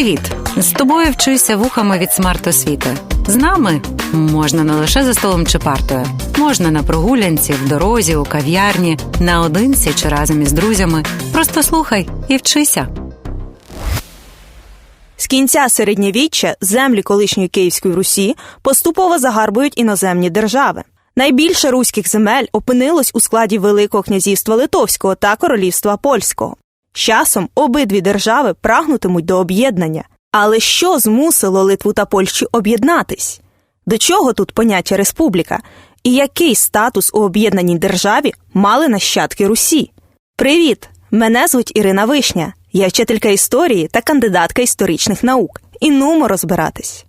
Привіт! З тобою вчуся вухами від смарт-освіти. З нами можна не лише за столом чи партою, можна на прогулянці, в дорозі, у кав'ярні, наодинці чи разом із друзями. Просто слухай і вчися. З кінця середньовіччя землі колишньої Київської Русі поступово загарбують іноземні держави. Найбільше руських земель опинилось у складі Великого князівства Литовського та Королівства Польського. Часом обидві держави прагнутимуть до об'єднання. Але що змусило Литву та Польщу об'єднатись? До чого тут поняття республіка? І який статус у об'єднаній державі мали нащадки Русі? Привіт! Мене звуть Ірина Вишня. Я вчителька історії та кандидатка історичних наук. І нумо розбиратись.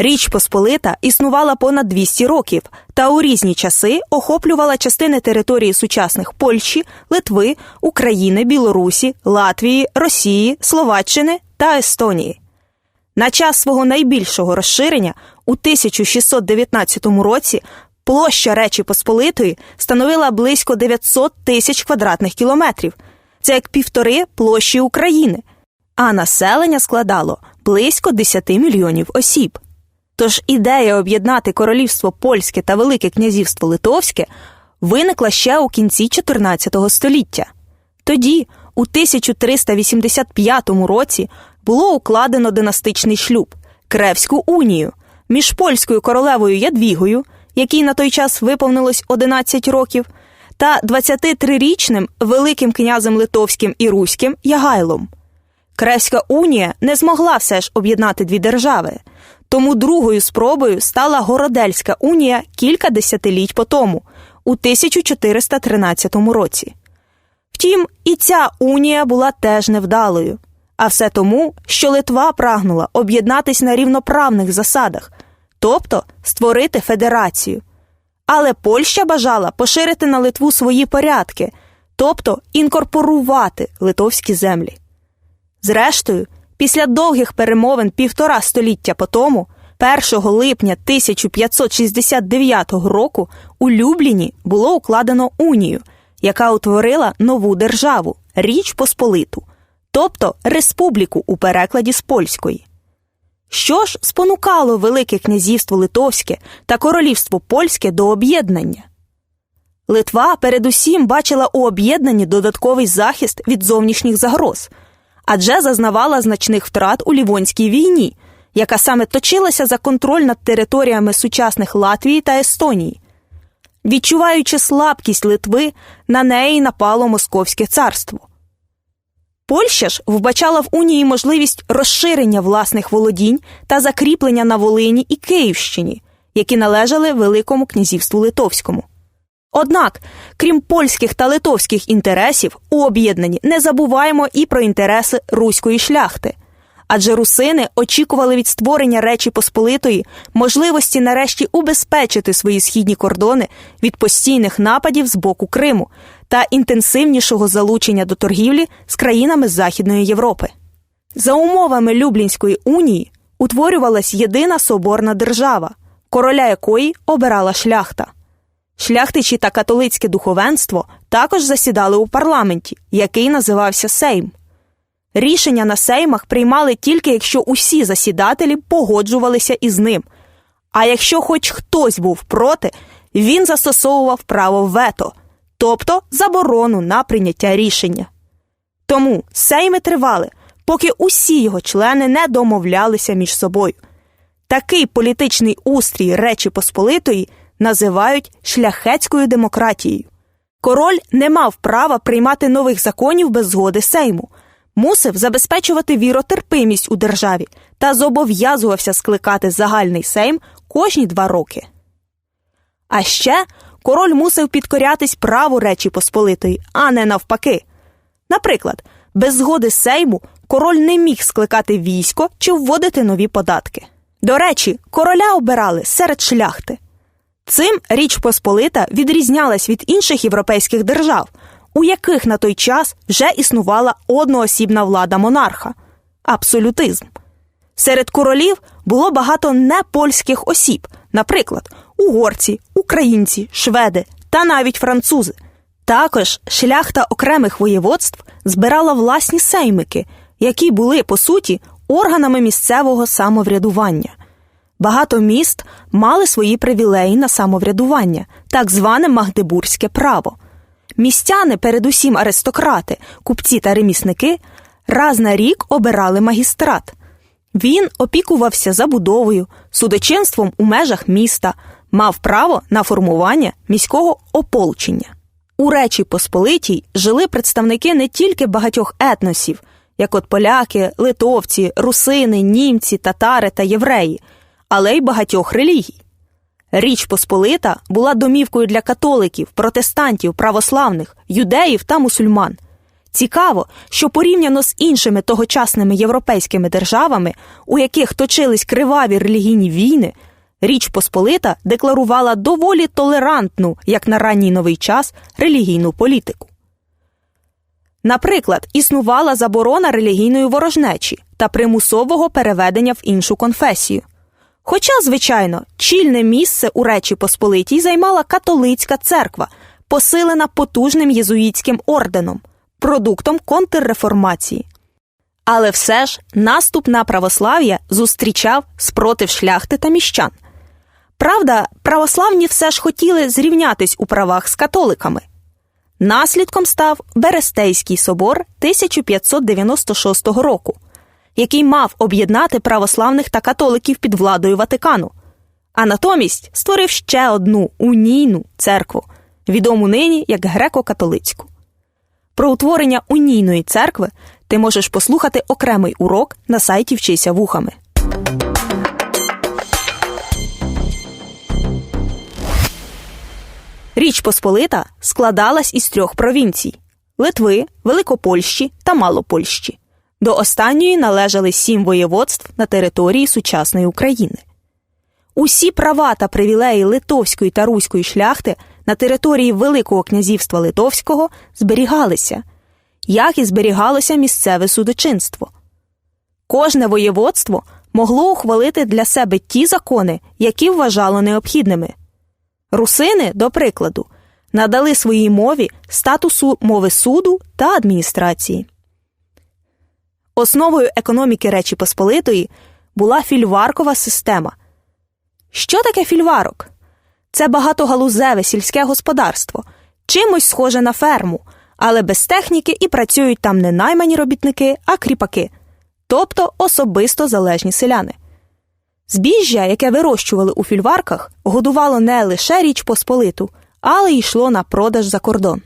Річ Посполита існувала понад 200 років та у різні часи охоплювала частини території сучасних Польщі, Литви, України, Білорусі, Латвії, Росії, Словаччини та Естонії. На час свого найбільшого розширення у 1619 році площа Речі Посполитої становила близько 900 тисяч квадратних кілометрів. Це як півтори площі України, а населення складало близько 10 мільйонів осіб. Тож ідея об'єднати королівство польське та Велике князівство Литовське виникла ще у кінці 14 століття. Тоді, у 1385 році, було укладено династичний шлюб Кревську унію між польською королевою Ядвігою, якій на той час виповнилось 11 років, та 23-річним Великим князем Литовським і Руським Ягайлом. Кревська унія не змогла все ж об'єднати дві держави, тому другою спробою стала Городельська унія кілька десятиліть по тому, у 1413 році. Втім, і ця унія була теж невдалою. А все тому, що Литва прагнула об'єднатись на рівноправних засадах, тобто створити федерацію. Але Польща бажала поширити на Литву свої порядки, тобто інкорпорувати литовські землі. Зрештою, після довгих перемовин півтора століття по тому, 1 липня 1569 року у Любліні було укладено унію, яка утворила нову державу Річ Посполиту, тобто республіку у перекладі з польської. Що ж спонукало Велике князівство Литовське та Королівство Польське до об'єднання? Литва передусім бачила у об'єднанні додатковий захист від зовнішніх загроз, адже зазнавала значних втрат у Лівонській війні, яка саме точилася за контроль над територіями сучасних Латвії та Естонії. Відчуваючи слабкість Литви, на неї напало Московське царство. Польща ж вбачала в Унії можливість розширення власних володінь та закріплення на Волині і Київщині, які належали Великому князівству Литовському. Однак, крім польських та литовських інтересів, у об'єднанні не забуваємо і про інтереси руської шляхти. Адже русини очікували від створення Речі Посполитої можливості нарешті убезпечити свої східні кордони від постійних нападів з боку Криму та інтенсивнішого залучення до торгівлі з країнами Західної Європи. За умовами Люблінської унії утворювалась єдина соборна держава, короля якої обирала шляхта. Шляхтичі та католицьке духовенство також засідали у парламенті, який називався Сейм. Рішення на сеймах приймали тільки якщо усі засідателі погоджувалися із ним. А якщо хоч хтось був проти, він застосовував право вето, тобто заборону на прийняття рішення. Тому сейми тривали, поки усі його члени не домовлялися між собою. Такий політичний устрій Речі Посполитої називають шляхетською демократією. Король не мав права приймати нових законів без згоди Сейму, мусив забезпечувати віротерпимість у державі та зобов'язувався скликати загальний сейм кожні два роки. А ще король мусив підкорятись праву Речі Посполитої, а не навпаки. Наприклад, без згоди Сейму король не міг скликати військо чи вводити нові податки. До речі, короля обирали серед шляхти. Цим Річ Посполита відрізнялась від інших європейських держав, у яких на той час вже існувала одноосібна влада монарха абсолютизм. Серед королів було багато непольських осіб, наприклад, угорці, українці, шведи та навіть французи. Також шляхта окремих воєводств збирала власні сеймики, які були, по суті, органами місцевого самоврядування. Багато міст мали свої привілеї на самоврядування, так зване магдебурзьке право. Містяни, передусім аристократи, купці та ремісники, раз на рік обирали магістрат. Він опікувався забудовою, судочинством у межах міста, мав право на формування міського ополчення. У Речі Посполитій жили представники не тільки багатьох етносів, як от поляки, литовці, русини, німці, татари та євреї, але й багатьох релігій. Річ Посполита була домівкою для католиків, протестантів, православних, юдеїв та мусульман. Цікаво, що порівняно з іншими тогочасними європейськими державами, у яких точились криваві релігійні війни, Річ Посполита декларувала доволі толерантну, як на ранній новий час, релігійну політику. Наприклад, існувала заборона релігійної ворожнечі та примусового переведення в іншу конфесію. Хоча, звичайно, чільне місце у Речі Посполитій займала католицька церква, посилена потужним єзуїтським орденом, продуктом контрреформації. Але все ж наступ на православ'я зустрічав спротив шляхти та міщан. Правда, православні все ж хотіли зрівнятись у правах з католиками. Наслідком став Берестейський собор 1596 року, який мав об'єднати православних та католиків під владою Ватикану, а натомість створив ще одну унійну церкву, відому нині як греко-католицьку. Про утворення унійної церкви ти можеш послухати окремий урок на сайті Вчися вухами. Річ Посполита складалась із трьох провінцій Литви, Великопольщі та Малопольщі. До останньої належали сім воєводств на території сучасної України. Усі права та привілеї литовської та руської шляхти на території Великого князівства Литовського зберігалися, як і зберігалося місцеве судочинство. Кожне воєводство могло ухвалити для себе ті закони, які вважало необхідними. Русини, до прикладу, надали своїй мові статусу мови суду та адміністрації. Основою економіки Речі Посполитої була фільваркова система. Що таке фільварок? Це багатогалузеве сільське господарство, чимось схоже на ферму, але без техніки і працюють там не наймані робітники, а кріпаки, тобто особисто залежні селяни. Збіжжя, яке вирощували у фільварках, годувало не лише Річ Посполиту, але йшло на продаж за кордон.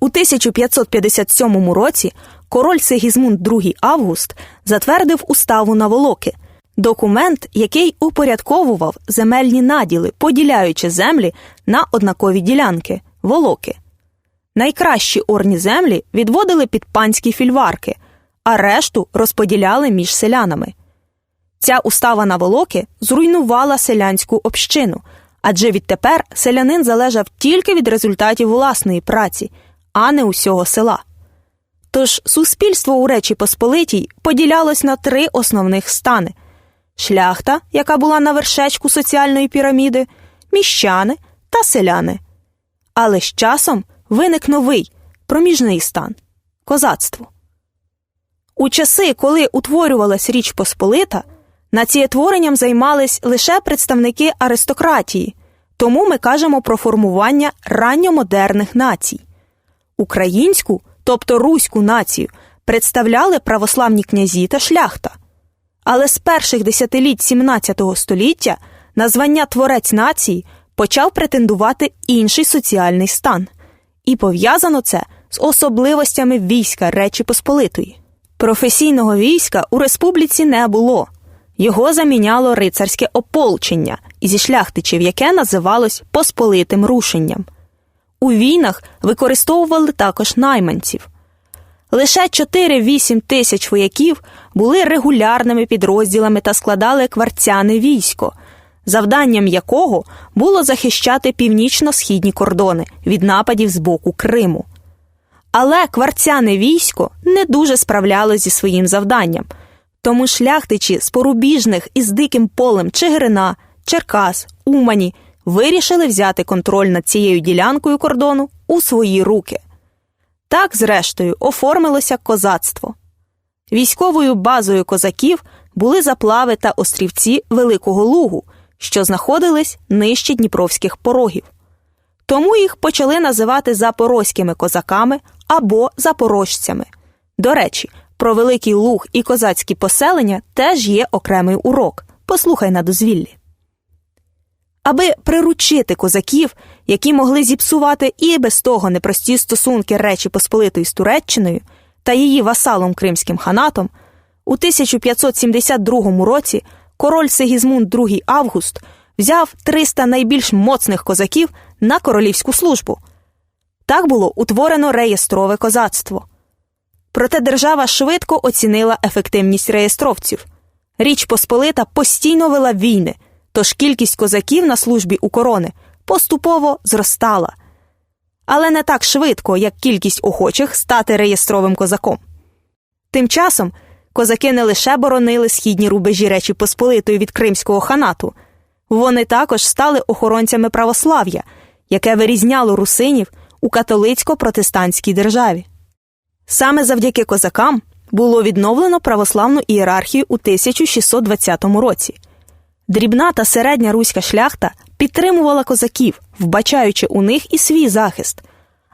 У 1557 році король Сигізмунд II Август затвердив уставу на волоки, документ, який упорядковував земельні наділи, поділяючи землі на однакові ділянки волоки. Найкращі орні землі відводили під панські фільварки, а решту розподіляли між селянами. Ця устава на волоки зруйнувала селянську общину, адже відтепер селянин залежав тільки від результатів власної праці, а не усього села. Тож суспільство у Речі Посполитій поділялось на три основних стани шляхта, яка була на вершечку соціальної піраміди, міщани та селяни. Але з часом виник новий проміжний стан козацтво. У часи, коли утворювалась Річ Посполита, націєтворенням займались лише представники аристократії, тому ми кажемо про формування ранньомодерних націй. Українську, тобто руську націю, представляли православні князі та шляхта. Але з перших десятиліть 17 століття на звання творець нації почав претендувати інший соціальний стан, і пов'язано це з особливостями війська Речі Посполитої. Професійного війська у республіці не було. Його заміняло рицарське ополчення зі шляхтичів, яке називалось Посполитим рушенням. У війнах використовували також найманців. Лише 4-8 тисяч вояків були регулярними підрозділами та складали кварцяне військо, завданням якого було захищати північно-східні кордони від нападів з боку Криму. Але кварцяне військо не дуже справлялось зі своїм завданням, тому шляхтичі з порубіжних із диким полем Чигирина, Черкас, Умані вирішили взяти контроль над цією ділянкою кордону у свої руки. Так, зрештою, оформилося козацтво. Військовою базою козаків були заплави та острівці Великого Лугу, що знаходились нижче дніпровських порогів. Тому їх почали називати запорозькими козаками або запорожцями. До речі, про Великий Луг і козацькі поселення теж є окремий урок. Послухай на дозвіллі. Аби приручити козаків, які могли зіпсувати і без того непрості стосунки Речі Посполитої з Туреччиною та її васалом Кримським ханатом, у 1572 році король Сигізмунд II Август взяв 300 найбільш моцних козаків на королівську службу. Так було утворено реєстрове козацтво. Проте держава швидко оцінила ефективність реєстровців. Річ Посполита постійно вела війни, тож кількість козаків на службі у корони поступово зростала. Але не так швидко, як кількість охочих стати реєстровим козаком. Тим часом козаки не лише боронили східні рубежі Речі Посполитої від Кримського ханату, вони також стали охоронцями православ'я, яке вирізняло русинів у католицько-протестантській державі. Саме завдяки козакам було відновлено православну ієрархію у 1620 році. Дрібна та середня руська шляхта підтримувала козаків, вбачаючи у них і свій захист.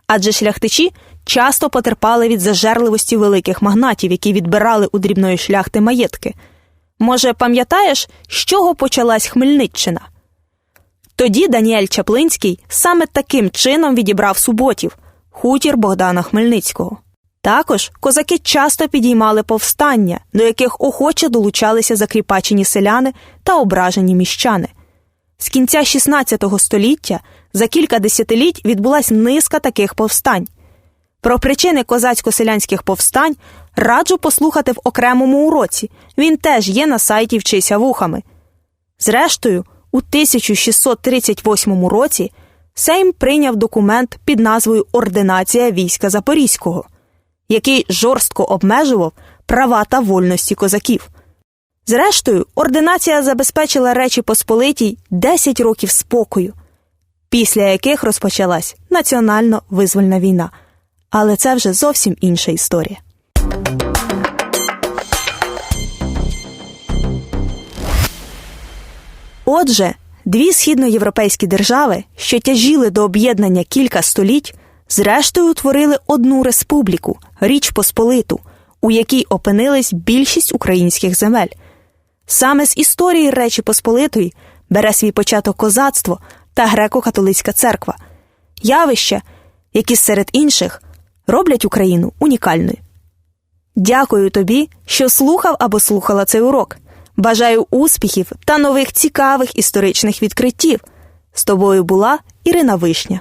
Адже шляхтичі часто потерпали від зажерливості великих магнатів, які відбирали у дрібної шляхти маєтки. Може, пам'ятаєш, з чого почалась Хмельниччина? Тоді Даніель Чаплинський саме таким чином відібрав суботів, хутір Богдана Хмельницького. Також козаки часто підіймали повстання, до яких охоче долучалися закріпачені селяни та ображені міщани. З кінця XVI століття за кілька десятиліть відбулась низка таких повстань. Про причини козацько-селянських повстань раджу послухати в окремому уроці. Він теж є на сайті Вчися вухами. Зрештою, у 1638 році Сейм прийняв документ під назвою Ординація війська Запорізького, який жорстко обмежував права та вольності козаків. Зрештою, ординація забезпечила Речі Посполитій 10 років спокою, після яких розпочалась національно визвольна війна. Але це вже зовсім інша історія. Отже, дві східноєвропейські держави, що тяжіли до об'єднання кілька століть, зрештою утворили одну республіку Річ Посполиту, у якій опинились більшість українських земель. Саме з історії Речі Посполитої бере свій початок козацтво та греко-католицька церква, явища, які серед інших роблять Україну унікальною. Дякую тобі, що слухав або слухала цей урок. Бажаю успіхів та нових цікавих історичних відкриттів. З тобою була Ірина Вишня.